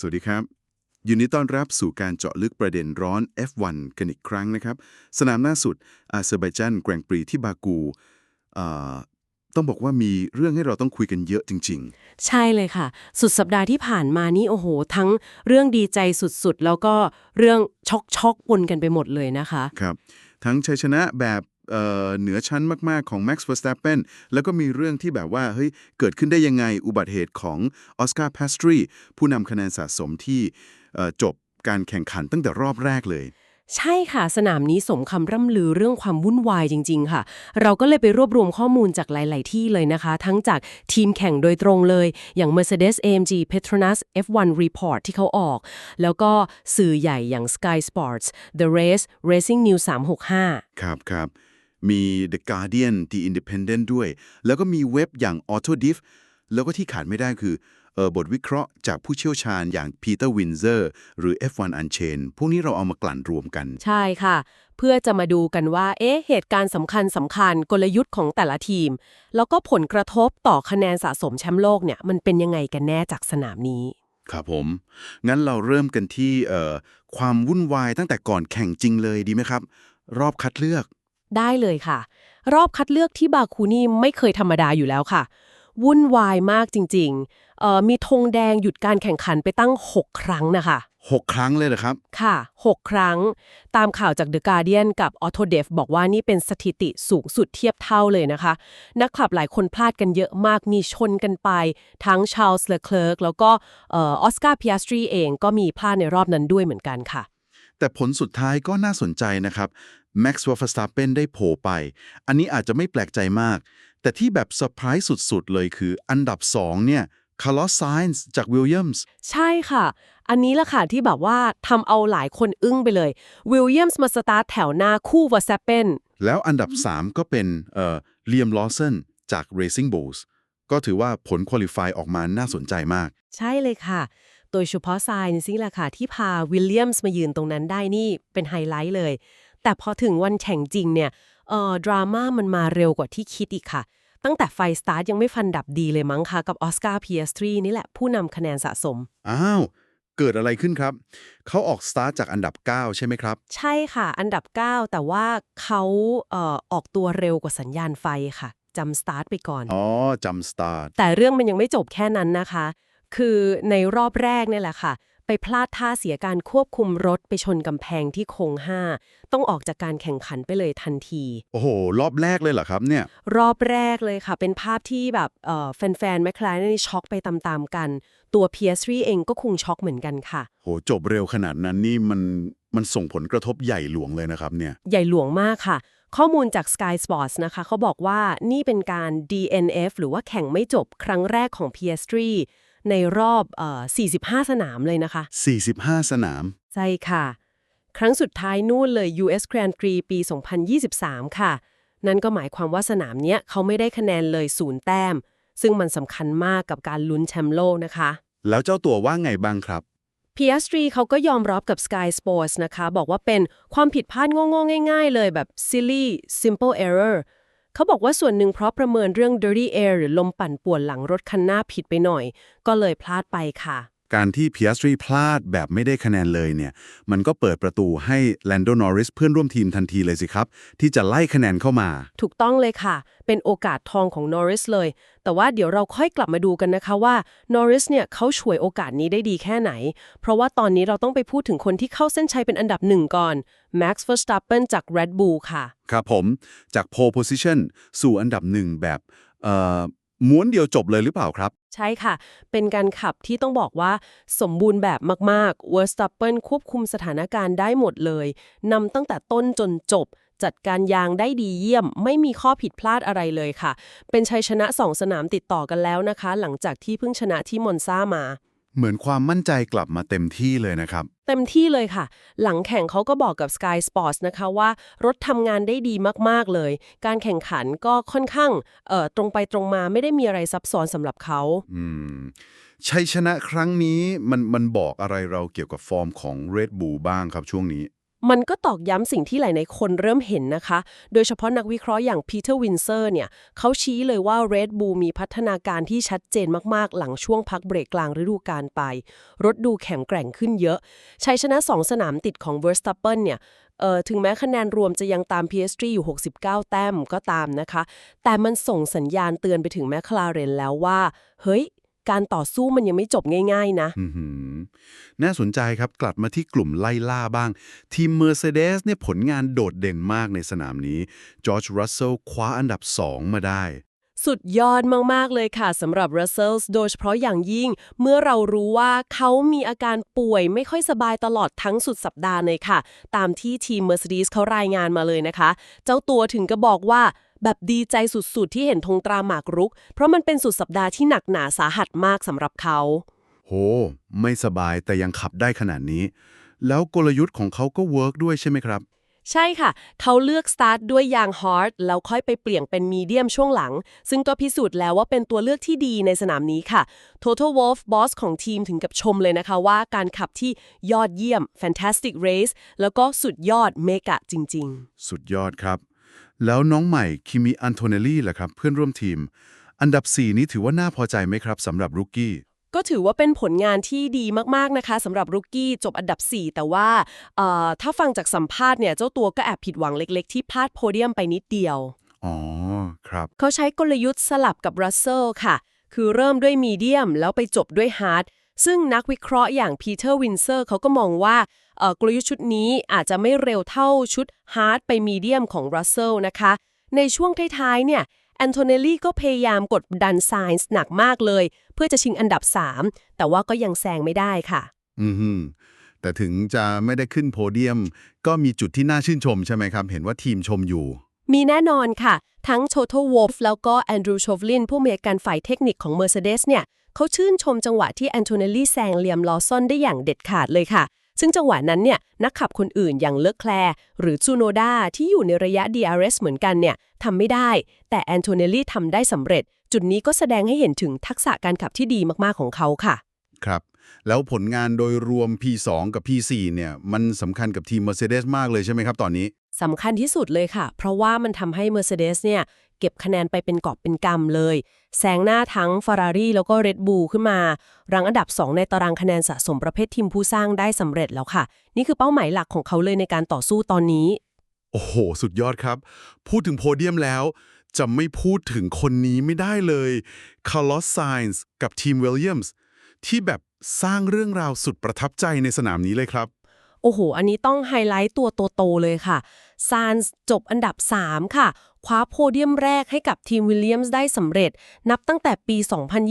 สวัสดีครับ ยินดีต้อนรับสู่การเจาะลึกประเด็นร้อน F1 กันอีกครั้งนะครับ สนามหน้าสุดอาเซอร์ไบจันแกรงปรีที่บากูเอ่อต้องบอกว่ามีเรื่องให้เราต้องคุยกันเยอะจริงใช่เลยค่ะ สุดสัปดาห์ที่ผ่านมานี่โอ้โห ทั้งเรื่องดีใจสุดๆ แล้วก็เรื่องช็อกช็อกๆปนกันไปหมดเลยนะคะๆครับ ทั้งชัยชนะแบบ เอ่อเหนือชั้นมาก ๆ ของ Max Verstappen แล้วก็มีเรื่องที่แบบว่าเฮ้ยเกิดขึ้นได้ยังไงอุบัติเหตุของออสการ์พาสตรีผู้นำคะแนนสะสมที่เอ่อจบการแข่งขันตั้งแต่รอบแรกเลย ใช่ค่ะ สนามนี้สมคำร่ำลือเรื่องความวุ่นวายจริง ๆ ค่ะ เราก็เลยไปรวบรวมข้อมูลจากหลาย ๆ ที่เลยนะคะ ทั้งจากทีมแข่งโดยตรงเลย อย่าง Mercedes AMG Petronas F1 Report ที่เขาออก แล้วก็สื่อใหญ่อย่าง Sky Sports The Race Racing News 365 ครับครับ มี The Guardian The Independent ด้วย แล้วก็มีเว็บอย่าง AutoDiff แล้วก็ที่ขาดไม่ได้คือเออบทวิเคราะห์จากผู้เชี่ยวชาญอย่าง Peter Windsor หรือ F1 Unchained พวกนี้เราเอามากลั่นรวมกัน ใช่ค่ะ เพื่อจะมาดูกันว่า เอ๊ะ เหตุการณ์สำคัญสำคัญกลยุทธ์ของแต่ละทีม แล้วก็ผลกระทบต่อคะแนนสะสมแชมป์โลกเนี่ย มันเป็นยังไงกันแน่จากสนามนี้ ครับผม งั้นเราเริ่มกันที่เอ่อความวุ่นวายตั้งแต่ก่อนแข่งจริงเลยดีไหมครับ รอบคัดเลือก ได้เลยค่ะ รอบคัดเลือกที่บาคูนี่ไม่เคยธรรมดาอยู่แล้วค่ะ วุ่นวายมากจริงๆเอ่อมีธงแดงหยุดการแข่งขันไปตั้ง 6 ครั้งนะคะ 6 ครั้งเลยเหรอครับ ค่ะ 6 ครั้ง ตามข่าวจาก The Guardian กับ Autodev บอกว่านี่เป็นสถิติสูงสุดเทียบเท่าเลยนะคะ นักขับหลายคนพลาดกันเยอะมากมีชนกันไป ทั้งชา r ลส์เล c เค r ร์แล้วก็เออสการ์พิอาสตรีเองก็มีพลาดในรอบนั้นด้วยเหมือนกันค่ะแต่ผลสุดท้ายก็น่าสนใจนะครับ Max Verstappen ได้โผล่ไป อันนี้อาจจะไม่แปลกใจมาก แต่ที่แบบเซอร์ไพรส์สุดๆ เลยคืออันดับ 2 เนี่ย Carlos Sainz จาก Williams ใช่ค่ะ อันนี้ละค่ะที่แบบว่าทำเอาหลายคนอึ้งไปเลยวิลเลียมส์มาสตาร์ทแถวหน้าคู่วอ r แซปเปนแล้วอันดับ 3 ก็เป็นเอ่อ Liam Lawson จาก Racing Bulls ก็ถือว่าผลคุริฟายออกมาน่าสนใจมาก ใช่เลยค่ะ โดยเฉพาะไซน์นี่แหละค่ะที่พาวิลเลียมส์มายืนตรงนั้นได้นี่เป็นไฮไลท์เลย แต่พอถึงวันแข่งจริงเนี่ยเอ่อดราม่ามันมาเร็วกว่าที่คิดอีกค่ะ ตั้งแต่ไฟสตาร์ทยังไม่ฟันดับดีเลยมั้งคะกับออสการ์พีเอสตรีนี่แหละผู้นำคะแนนสะสม อ้าว เกิดอะไรขึ้นครับ เขาออกสตาร์ทจากอันดับ 9 ใช่ไหมครับ ใช่ค่ะ อันดับ 9 แต่ว่าเขาเอ่อออกตัวเร็วกว่าสัญญาณไฟค่ะจำสตาร์ทไปก่อน อ๋อจำสตาร์ทแต่เรื่องมันยังไม่จบแค่นั้นนะคะ คือในรอบแรกเนี่ยแหละค่ะ ไปพลาดท่าเสียการควบคุมรถไปชนกำแพงที่โค้งห้าต้องออกจากการแข่งขันไปเลยทันที โอ้โห รอบแรกเลยเหรอครับเนี่ย รอบแรกเลยค่ะ เป็นภาพที่แบบเอ่อแฟนๆแมคลาเรนนี่ช็อกไปตามๆกัน ตัว PS3 เองก็คงช็อกเหมือนกันค่ะ โห จบเร็วขนาดนั้นนี่มันมันส่งผลกระทบใหญ่หลวงเลยนะครับเนี่ย ใหญ่หลวงมากค่ะข้อมูลจาก Sky Sports นะคะเขาบอกว่านี่เป็นการ DNF หรือว่าแข่งไม่จบครั้งแรกของ PS3 ในรอบเอ่อ45 สนามเลยนะคะ 45 สนาม ใช่ค่ะ ครั้งสุดท้ายนู่นเลย US Grand Prix ปี 2023 ค่ะ นั่นก็หมายความว่าสนามเนี้ยเขาไม่ได้คะแนนเลยศูนย์แต้ม ซึ่งมันสำคัญมากกับการลุ้นแชมป์โลกนะคะ แล้วเจ้าตัวว่าไงบ้างครับ PS3 เขาก็ยอมรับกับ Sky Sports นะคะ บอกว่าเป็นความผิดพลาดโง่ๆง่าย ๆ เลยแบบ silly simple error เขาบอกว่าส่วนหนึ่งเพราะประเมินเรื่อง dirty air หรือลมปั่นป่วนหลังรถคันหน้าผิดไปหน่อย ก็เลยพลาดไปค่ะ การที่ Piastri พลาดแบบไม่ได้คะแนนเลยเนี่ย มันก็เปิดประตูให้ Lando Norris เพื่อนร่วมทีมทันทีเลยสิครับ ที่จะไล่คะแนนเข้ามา ถูกต้องเลยค่ะ เป็นโอกาสทองของนอริสเลย แต่ว่าเดี๋ยวเราค่อยกลับมาดูกันนะคะว่านอริสเนี่ยเขาฉวยโอกาสนี้ได้ดีแค่ไหน เพราะว่าตอนนี้เราต้องไปพูดถึงคนที่เข้าเส้นชัยเป็นอันดับหนึ่งก่อน Max Verstappen จาก Red Bull ค่ะ ครับผม จาก pole position สู่อันดับหนึ่งแบบเอ่อ ม้วนเดียวจบเลยหรือเปล่าครับ ใช่ค่ะ เป็นการขับที่ต้องบอกว่าสมบูรณ์แบบมากๆ Verstappen ควบคุมสถานการณ์ได้หมดเลยนำตั้งแต่ต้นจนจบ จัดการยางได้ดีเยี่ยม ไม่มีข้อผิดพลาดอะไรเลยค่ะ เป็นชัยชนะสองสนามติดต่อกันแล้วนะคะ หลังจากที่เพิ่งชนะที่มอนซ่ามา เหมือนความมั่นใจกลับมาเต็มที่เลยนะครับ เต็มที่เลยค่ะ หลังแข่งเขาก็บอกกับ Sky Sports นะคะว่ารถทำงานได้ดีมาก ๆ เลย การแข่งขันก็ค่อนข้างเอ่อตรงไปตรงมาไม่ได้มีอะไรซับซ้อนสำหรับเขาอืมชัยชนะครั้งนี้มันมันบอกอะไรเราเกี่ยวกับฟอร์มของ Red Bull บ้างครับช่วงนี้ มันก็ตอกย้ำสิ่งที่หลายๆคนเริ่มเห็นนะคะ โดยเฉพาะนักวิเคราะห์อย่างพีเตอร์วินเซอร์เนี่ยเขาชี้เลยว่า Red Bull มีพัฒนาการที่ชัดเจนมากๆ หลังช่วงพักเบรกกลางฤดูกาลไป รถดูแข็งแกร่งขึ้นเยอะชัยชนะ2สนามติดของ Verstappen เนี่ยเอ่อถึงแม้คะแนนรวมจะยังตาม PSG อยู่ 69 แต้มก็ตามนะคะ แต่มันส่งสัญญาณเตือนไปถึงแมคลาเรนแล้วว่า เฮ้ย การต่อสู้มันยังไม่จบง่าย ๆ นะอื้อหือน่าสนใจครับกลับมาที่กลุ่มไล่ล่าบ้าง ทีม Mercedes เนี่ยผลงานโดดเด่นมากในสนามนี้จอร์จรัสเซลคว้าอันดับ 2 มาได้ สุดยอดมาก ๆ เลยค่ะสำหรับ Russell โดยเฉพาะอย่างยิ่ง เมื่อเรารู้ว่าเขามีอาการป่วยไม่ค่อยสบายตลอดทั้งสุดสัปดาห์เลยค่ะ ตามที่ทีม Mercedes เขารายงานมาเลยนะคะ เจ้าตัวถึงก็บอกว่า แบบดีใจสุดๆ ที่เห็นธงตราหมากรุก เพราะมันเป็นสุดสัปดาห์ที่หนักหนาสาหัสมากสำหรับเขา โห ไม่สบายแต่ยังขับได้ขนาดนี้ แล้วกลยุทธ์ของเขาก็เวิร์กด้วยใช่ไหมครับ ใช่ค่ะ เขาเลือกสตาร์ทด้วยยางฮาร์ดแล้วค่อยไปเปลี่ยนเป็นมีเดียมช่วงหลัง ซึ่งก็พิสูจน์แล้วว่าเป็นตัวเลือกที่ดีในสนามนี้ค่ะ Total Wolf บอสของทีมถึงกับชมเลยนะคะว่าการขับที่ยอดเยี่ยม Fantastic Race แล้วก็สุดยอดเมกะจริง ๆ สุดยอดครับ แล้วน้องใหม่คิมิอันโทเนลลี่ล่ะครับ เพื่อนร่วมทีม อันดับ 4 นี้ถือว่าน่าพอใจไหมครับสำหรับรุกกี้ก็ถือว่าเป็นผลงานที่ดีมากๆนะคะสำหรับรุกกี้จบอันดับ 4 แต่ว่าเอ่อถ้าฟังจากสัมภาษณ์เนี่ยเจ้าตัวก็แอบผิดหวังเล็ก ๆ ที่พลาดโพเดียมไปนิดเดียว อ๋อ ครับ เขาใช้กลยุทธ์สลับกับรัสเซลค่ะ คือเริ่มด้วยมีเดียมแล้วไปจบด้วยฮาร์ดซึ่งนักวิเคราะห์อย่างพีเตอร์วินเซอร์เขาก็มองว่าเอ่อ กลยุทธ์ชุดนี้อาจจะไม่เร็วเท่าชุดฮาร์ดไปมีเดียมของรัสเซลนะคะ ในช่วงท้ายๆเนี่ยแอนโทเนลลี่ก็พยายามกดดันไซน์ส์หนักมากเลย เพื่อจะชิงอันดับ 3 แต่ว่าก็ยังแซงไม่ได้ค่ะ อือฮึแต่ถึงจะไม่ได้ขึ้นโพเดียม ก็มีจุดที่น่าชื่นชมใช่ไหมครับ เห็นว่าทีมชมอยู่ มีแน่นอนค่ะ ทั้ง Total Wolf แล้วก็แอนดรูช v ฟลินผู้อำนวยการฝ่ายเทคนิคของ Mercedes เนี่ยเขาชื่นชมจังหวะที่แอนโทเนลลี่แซงเลียมลอซอนได้อย่างเด็ดขาดเลยค่ะ ซึ่งจังหวะนั้นเนี่ยนักขับคนอื่นอย่างเลอแคลร์หรือซูโนดาที่อยู่ในระยะ DRS เหมือนกันเนี่ยทำไม่ได้ แต่แอนโทเนลลี่ทำได้สำเร็จ จุดนี้ก็แสดงให้เห็นถึงทักษะการขับที่ดีมากๆของเขาค่ะ ครับ แล้วผลงานโดยรวม P2 กับ P4 เนี่ยมันสำคัญกับทีม Mercedes มากเลยใช่ไหมครับตอนนี้สำคัญที่สุดเลยค่ะ เพราะว่ามันทำให้ Mercedes เนี่ยเก็บคะแนนไปเป็นกอบเป็นกำเลย แซงหน้าทั้ง Ferrari แล้วก็ Red Bull ขึ้นมา รังอันดับ 2 ในตารางคะแนนสะสมประเภททีมผู้สร้างได้สำเร็จแล้วค่ะ นี่คือเป้าหมายหลักของเขาเลยในการต่อสู้ตอนนี้ โอ้โห สุดยอดครับ พูดถึงโพเดียมแล้ว จะไม่พูดถึงคนนี้ไม่ได้เลย Carlos Sainz กับทีม Williams ที่แบบสร้างเรื่องราวสุดประทับใจในสนามนี้เลยครับ โอ้โห อันนี้ต้องไฮไลท์ตัวโตๆเลยค่ะซานส์จบอันดับ 3 ค่ะ คว้าโพเดียมแรกให้กับทีมวิลเลียมส์ได้สำเร็จ นับตั้งแต่ปี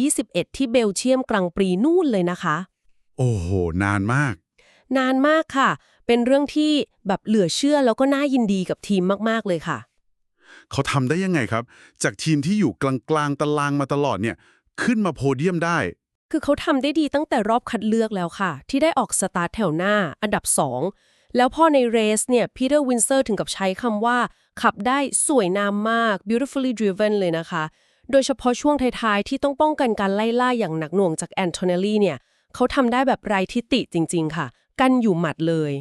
2021 ที่เบลเชียมกลางปรีนู่นเลยนะคะ โอ้โห นานมาก นานมากค่ะ เป็นเรื่องที่แบบเหลือเชื่อแล้วก็น่ายินดีกับทีมมากๆเลยค่ะ เขาทำได้ยังไงครับ จากทีมที่อยู่กลางๆตารางมาตลอดเนี่ย ขึ้นมาโพเดียมได้คือเขาทำได้ดีตั้งแต่รอบคัดเลือกแล้วค่ะ ที่ได้ออกสตาร์ทแถวหน้า อันดับ 2 แล้วพอในเรสเนี่ยพีเตอร์วินเซอร์ถึงกับใช้คำว่า ขับได้สวยงามมาก beautifully driven เลยนะคะ โดยเฉพาะช่วงท้ายๆ ที่ต้องป้องกันการไล่ล่าอย่างหนักหน่วงจากแอนโทเนลลี่เนี่ยเขาทำได้แบบไร้ทิติจริง ๆ ค่ะ กันอยู่หมัดเลย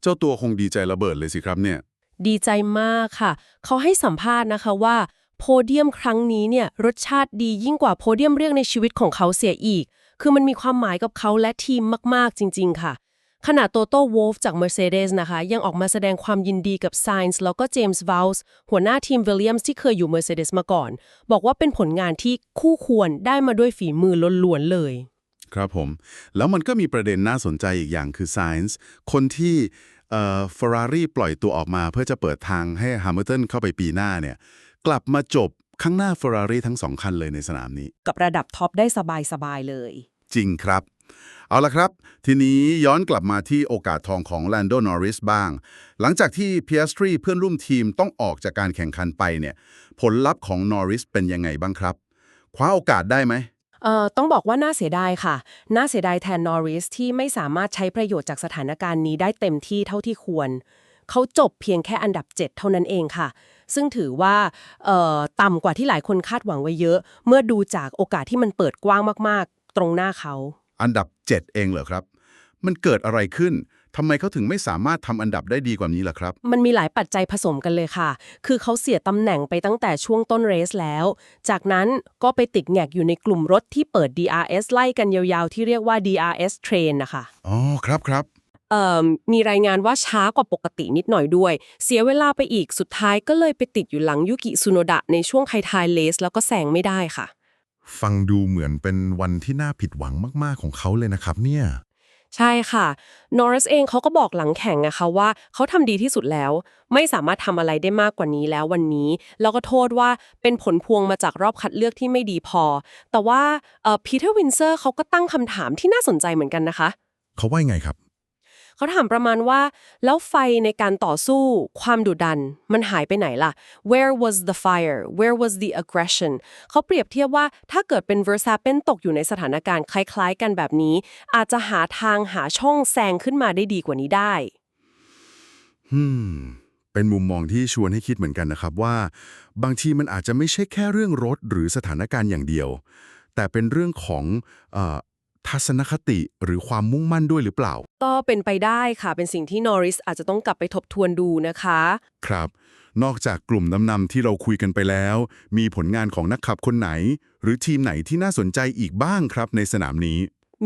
เจ้าตัวคงดีใจระเบิดเลยสิครับเนี่ย ดีใจมากค่ะ เขาให้สัมภาษณ์นะคะว่าโพเดียมครั้งนี้เนี่ยรสชาติดียิ่งกว่าโพเดียมเรียกในชีวิตของเขาเสียอีก คือมันมีความหมายกับเขาและทีมมากๆจริง ๆ ค่ะ ขณะโตโต้วอลฟจาก Mercedes นะคะ ยังออกมาแสดงความยินดีกับ Sainz แล้วก็เจมส์ว l ลส์หัวหน้าทีม Williams ที่เคยอยู่ Mercedes มาก่อน บอกว่าเป็นผลงานที่คู่ควรได้มาด้วยฝีมือล้วนๆเลย ครับผม แล้วมันก็มีประเด็นน่าสนใจอีกอย่างคือ Sainz คนที่เอ่อ Ferrari ปล่อยตัวออกมาเพื่อจะเปิดทางให้ Hamilton เข้าไปปีหน้าเนี่ยกลับมาจบข้างหน้า Ferrari ทั้งสองคันเลยในสนามนี้ กับระดับท็อปได้สบายๆเลย จริงครับ เอาละครับ ทีนี้ย้อนกลับมาที่โอกาสทองของ Lando Norris บ้าง หลังจากที่ Piastri เพื่อนร่วมทีมต้องออกจากการแข่งขันไปเนี่ย ผลลัพธ์ของ Norris เป็นยังไงบ้างครับ คว้าโอกาสได้ไหมเอ่อต้องบอกว่าน่าเสียดายค่ะ น่าเสียดายแทนนอริสที่ไม่สามารถใช้ประโยชน์จากสถานการณ์นี้ได้เต็มที่เท่าที่ควร เขาจบเพียงแค่อันดับ 7 เท่านั้นเองค่ะ ซึ่งถือว่าต่ำกว่าที่หลายคนคาดหวังไว้เยอะ เมื่อดูจากโอกาสที่มันเปิดกว้างมากๆ ตรงหน้าเขา อันดับ 7 เองเหรอครับ มันเกิดอะไรขึ้นทำไมเขาถึงไม่สามารถทำอันดับได้ดีกว่านี้ล่ะครับ มันมีหลายปัจจัยผสมกันเลยค่ะ คือเขาเสียตำแหน่งไปตั้งแต่ช่วงต้นเรสแล้ว จากนั้นก็ไปติดแงกอยู่ในกลุ่มรถที่เปิด DRS ไล่กันยาวๆ ที่เรียกว่า DRS train นะคะอ๋อครับครับเอ่อมีรายงานว่าช้ากว่าปกตินิดหน่อยด้วย เสียเวลาไปอีกสุดท้ายก็เลยไปติดอยู่หลังยุกิซุโนดะในช่วงไทายๆเลส แล้วก็แซงไม่ได้ค่ะ ฟังดูเหมือนเป็นวันที่น่าผิดหวังมาก ๆ ของเขาเลยนะครับเนี่ย ใช่ค่ะ นอริสเองเขาก็บอกหลังแข่งนะคะว่าเขาทำดีที่สุดแล้ว ไม่สามารถทำอะไรได้มากกว่านี้แล้ววันนี้ แล้วก็โทษว่าเป็นผลพวงมาจากรอบคัดเลือกที่ไม่ดีพอ แต่ว่าพีเตอร์วินเซอร์เขาก็ตั้งคำถามที่น่าสนใจเหมือนกันนะคะ เขาว่ายังไงครับ เขาถามประมาณว่า แล้วไฟในการต่อสู้ความดุดัน มันหายไปไหนล่ะ Where was the fire Where was the aggression เขาเปรียบเทียบว่าถ้าเกิดเป็น Verstappen ตกอยู่ในสถานการณ์คล้าย ๆ กันแบบนี้ อาจจะหาทางหาช่องแซงขึ้นมาได้ดีกว่านี้ได้ อืม เป็นมุมมองที่ชวนให้คิดเหมือนกันนะครับว่า บางทีมันอาจจะไม่ใช่แค่เรื่องรถหรือสถานการณ์อย่างเดียว แต่เป็นเรื่องของอทัศนคติหรือความมุ่งมั่นด้วยหรือเปล่า ก็เป็นไปได้ค่ะ เป็นสิ่งที่นอริสอาจจะต้องกลับไปทบทวนดูนะคะ ครับ นอกจากกลุ่มน้ำนำที่เราคุยกันไปแล้ว มีผลงานของนักขับคนไหน หรือทีมไหนที่น่าสนใจอีกบ้างครับในสนามนี้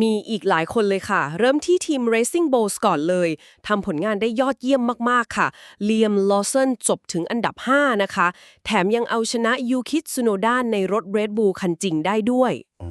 มีอีกหลายคนเลยค่ะ เริ่มที่ทีม Racing Bulls ก่อนเลยทำผลงานได้ยอดเยี่ยมมากๆค่ะเลียมลอสันจบถึงอันดับ 5 นะคะ แถมยังเอาชนะยูคิ t ซูโนดาในรถ Red Bull คันจริงได้ด้วยอ๋อ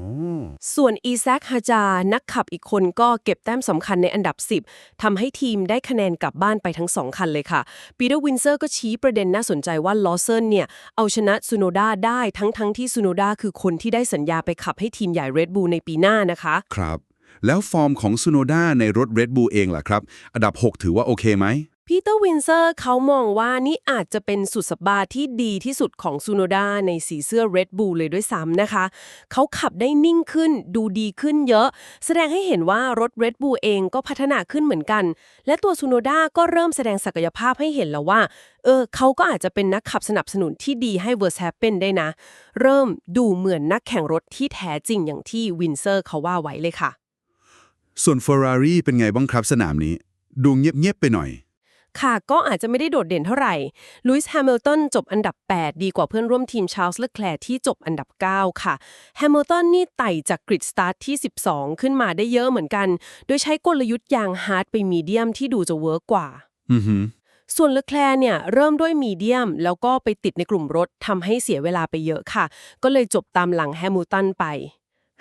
ส่วนอีแซคฮาจา นักขับอีกคนก็เก็บแต้มสำคัญในอันดับ 10 ทำให้ทีมได้คะแนนกลับบ้านไปทั้ง 2 คันเลยค่ะ ปีเตอร์วินเซอร์ก็ชี้ประเด็นน่าสนใจว่าลอเซนเนี่ย เอาชนะซูโนดาได้ทั้งทั้งที่ซูโนดาคือคนที่ได้สัญญาไปขับให้ทีมใหญ่ Red Bull ในปีหน้านะคะ ครับ แล้วฟอร์มของซูโนด้าในรถ Red Bull เองล่ะครับ อันดับ 6 ถือว่าโอเคไหม พีเตอร์วินเซอร์เขามองว่านี่อาจจะเป็นสุดสัปดาห์ที่ดีที่สุดของซูโนดาในสีเสื้อ Red Bull เลยด้วยซ้ำนะคะ เขาขับได้นิ่งขึ้นดูดีขึ้นเยอะ แสดงให้เห็นว่ารถ Red Bull เองก็พัฒนาขึ้นเหมือนกัน และตัวซูโนดาก็เริ่มแสดงศักยภาพให้เห็นแล้วว่า เออเขาก็อาจจะเป็นนักขับสนับสนุนที่ดีให้เวอร์ t เ p นได้นะ เริ่มดูเหมือนนักแข่งรถที่แท้จริงอย่างที่วินเซอร์เขาว่าไว้เลยค่ะ ส่วน Ferrari เป็นไงบ้างครับสนามนี้ ดูเงียบๆไปหน่อย ค่ะก็อาจจะไม่ได้โดดเด่นเท่าไหร่ลุยส์แฮมิลตันจบอันดับ 8 ดีกว่าเพื่อนร่วมทีมชาร์ลส์เลอแคลร์ที่จบอันดับ 9 ค่ะแฮมิลตันนี่ไต่จากกริดสตาร์ทที่ 12 ขึ้นมาได้เยอะเหมือนกัน โดยใช้กลยุทธ์ยางฮาร์ดไปมีเดียมที่ดูจะเวิร์กกว่าอือหือส่วนเลอแคลร์เนี่ยเริ่มด้วยมีเดียม แล้วก็ไปติดในกลุ่มรถทำให้เสียเวลาไปเยอะค่ะ ก็เลยจบตามหลังแฮมิลตันไป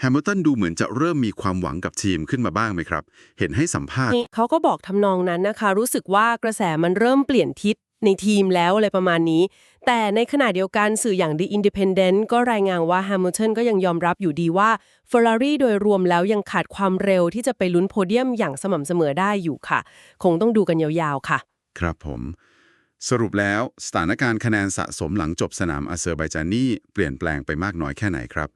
แฮมิลตันดูเหมือนจะเริ่มมีความหวังกับทีมขึ้นมาบ้างไหมครับ เห็นให้สัมภาษณ์นี่เขาก็บอกทำนองนั้นนะคะ รู้สึกว่ากระแสมันเริ่มเปลี่ยนทิศในทีมแล้วอะไรประมาณนี้ แต่ในขณะเดียวกันสื่ออย่าง The Independent ก็รายงานว่าแฮมิลตันก็ยังยอมรับอยู่ดีว่า Ferrari โดยรวมแล้วยังขาดความเร็วที่จะไปลุ้นโพเดียมอย่างสม่ำเสมอได้อยู่ค่ะ คงต้องดูกันยาวๆค่ะ ครับผมสรุปแล้วสถานการณ์คะแนนสะสมหลังจบสนามอาเซอร์ไบจานีเปลี่ยนแปลงไปมากน้อยแค่ไหนครับ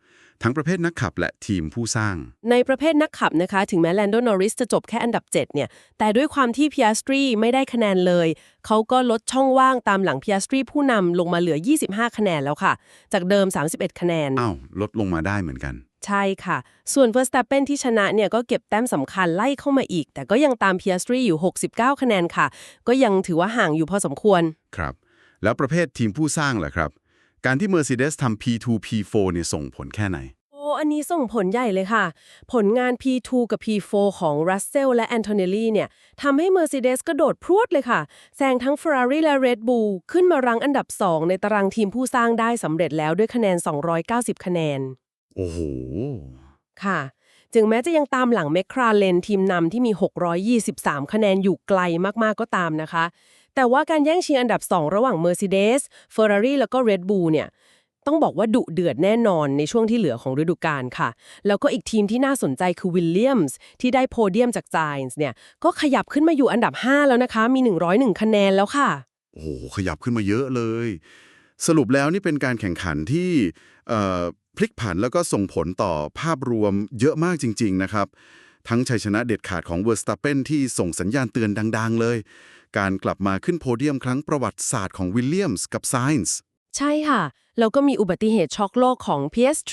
ทั้งประเภทนักขับและทีมผู้สร้าง ในประเภทนักขับนะคะ ถึงแม้แลนโดนอริสจะจบแค่อันดับ 7 เนี่ย แต่ด้วยความที่พิ a สตรีไม่ได้คะแนนเลย เขาก็ลดช่องว่างตามหลังพิ a สตรีผู้นำลงมาเหลือ 25 คะแนนแล้วค่ะ จากเดิม 31 คะแนน อ้าว ลดลงมาได้เหมือนกัน ใช่ค่ะ ส่วน Verstappen ที่ชนะเนี่ยก็เก็บแต้มสำคัญไล่เข้ามาอีก แต่ก็ยังตามพิ a สตรีอยู่ 69 คะแนนค่ะ ก็ยังถือว่าห่างอยู่พอสมควร ครับ แล้วประเภททีมผู้สร้างล่ะครับ การที่ Mercedes ทำ P2 P4 เนี่ยส่งผลแค่ไหน โอ้อันนี้ส่งผลใหญ่เลยค่ะ ผลงาน P2 กับ P4 ของ Russell และ Antonelli เนี่ยทำให้ Mercedes กระโดดพรวดเลยค่ะแซงทั้ง Ferrari และ Red Bull ขึ้นมารั้งอันดับ 2 ในตารางทีมผู้สร้างได้สำเร็จแล้วด้วยคะแนน 290 คะแนน โอ้โห ค่ะจึงแม้จะยังตามหลัง m c l a r e n ทีมนำที่มี 623 คะแนนอยู่ไกลมากๆก็ตามนะคะ แต่ว่าการแย่งชิงอันดับ 2 ระหว่าง Mercedes Ferrari แล้วก็ Red Bull เนี่ยต้องบอกว่าดุเดือดแน่นอนในช่วงที่เหลือของฤดูกาลค่ะ แล้วก็อีกทีมที่น่าสนใจคือ Williams ที่ได้โพเดียมจาก Giants เนี่ยก็ขยับขึ้นมาอยู่อันดับ 5 แล้วนะคะ มี 101 คะแนนแล้วค่ะ โอ้โห ขยับขึ้นมาเยอะเลย สรุปแล้วนี่เป็นการแข่งขันที่พลิกผันแล้วก็ส่งผลต่อภาพรวมเยอะมากจริง ๆ นะครับ ทั้งชัยชนะเด็ดขาดของเวอร์สตัปเปนที่ส่งสัญญาณเตือนดัง ๆ เลย การกลับมาขึ้นโพเดียมครั้งประวัติศาสตร์ของวิลเลียมส์กับไซน์ส์ใช่ค่ะแล้วก็มีอุบัติเหตุช็อกโลกของ PS3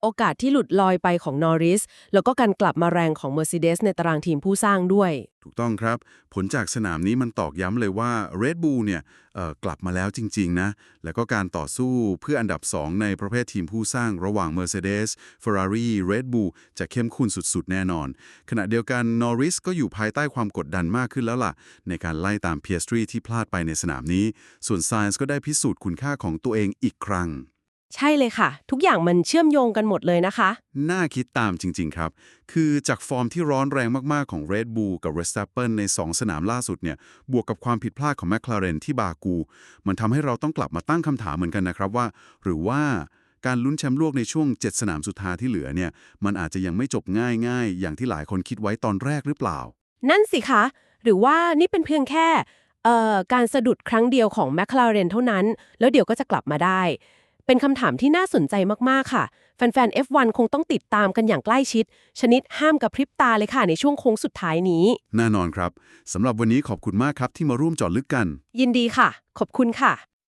โอกาสที่หลุดลอยไปของนอริส แล้วก็การกลับมาแรงของ Mercedes ในตารางทีมผู้สร้างด้วย ถูกต้องครับ ผลจากสนามนี้มันตอกย้ำเลยว่า Red Bull เนี่ยเอ่อกลับมาแล้วจริง ๆ นะ แล้วก็การต่อสู้เพื่ออันดับ 2 ในประเภททีมผู้สร้างระหว่าง Mercedes Ferrari Red Bull จะเข้มข้นสุด ๆ แน่นอน ขณะเดียวกัน Norris ก็อยู่ภายใต้ความกดดันมากขึ้นแล้วล่ะ ในการไล่ตาม PS3 ที่พลาดไปในสนามนี้ ส่วน Sainz ก็ได้พิสูจน์คุณค่าของตัวเองอีกครั้งใช่เลยค่ะ ทุกอย่างมันเชื่อมโยงกันหมดเลยนะคะ น่าคิดตามจริง ๆ ครับ คือจากฟอร์มที่ร้อนแรงมาก ๆ ของ Red Bull กับ Verstappen ใน 2 สนามล่าสุดเนี่ย บวกกับความผิดพลาดของ McLaren ที่บากู มันทำให้เราต้องกลับมาตั้งคำถามเหมือนกันนะครับว่า หรือว่าการลุ้นแชมป์โลกในช่วง 7 สนามสุดท้ายที่เหลือเนี่ย มันอาจจะยังไม่จบง่ายๆ อย่างที่หลายคนคิดไว้ตอนแรกหรือเปล่า นั่นสิคะ หรือว่านี่เป็นเพียงแค่เอ่อ การสะดุดครั้งเดียวของ McLaren เท่านั้น แล้วเดี๋ยวก็จะกลับมาได้ เป็นคำถามที่น่าสนใจมากๆค่ะ แฟนๆ F1 คงต้องติดตามกันอย่างใกล้ชิด ชนิดห้ามกับพริบตาเลยค่ะในช่วงโค้งสุดท้ายนี้ แน่นอนครับสำหรับวันนี้ขอบคุณมากครับที่มาร่วมเจอดลึกกัน ยินดีค่ะ ขอบคุณค่ะ